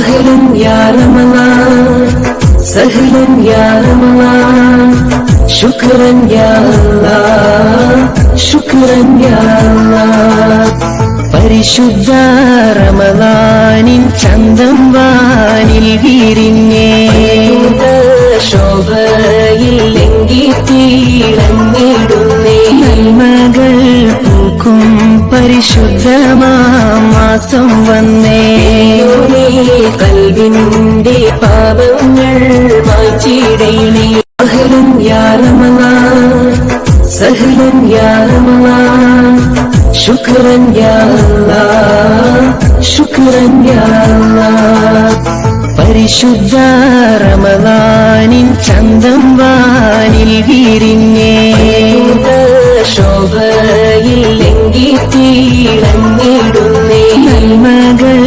சகிலும் யாரமலா சகிலும் யாரமலா சுக்கரன் யாரல்லா சுக்கரன் யாரல்லா പരിശുദ്ധ റമദാനിൻ ചന്തം വാനിൽ വിരിഞ്ഞേ ശോഭയിൽ ലംഘിത്തിളങ്ങിടുന്നേ നന്മകൾ പൂക്കും പരിശുദ്ധമാ മാസം വന്നേ നിന്റെ പാപങ്ങൾ മാറ്റിയിടയിലെ സഹലൻ യാരമനാ സഹലൻ യാരമനാ ശുക്രൻ യാല ശുക്രൻ യാല പരിശുദ്ധ റമദാനിൻ ചന്തം വാനിൽ വിരിഞ്ഞേ. ശോഭയിൽ ലംഘിത്തീരങ്ങിടുന്നേ നന്മകൾ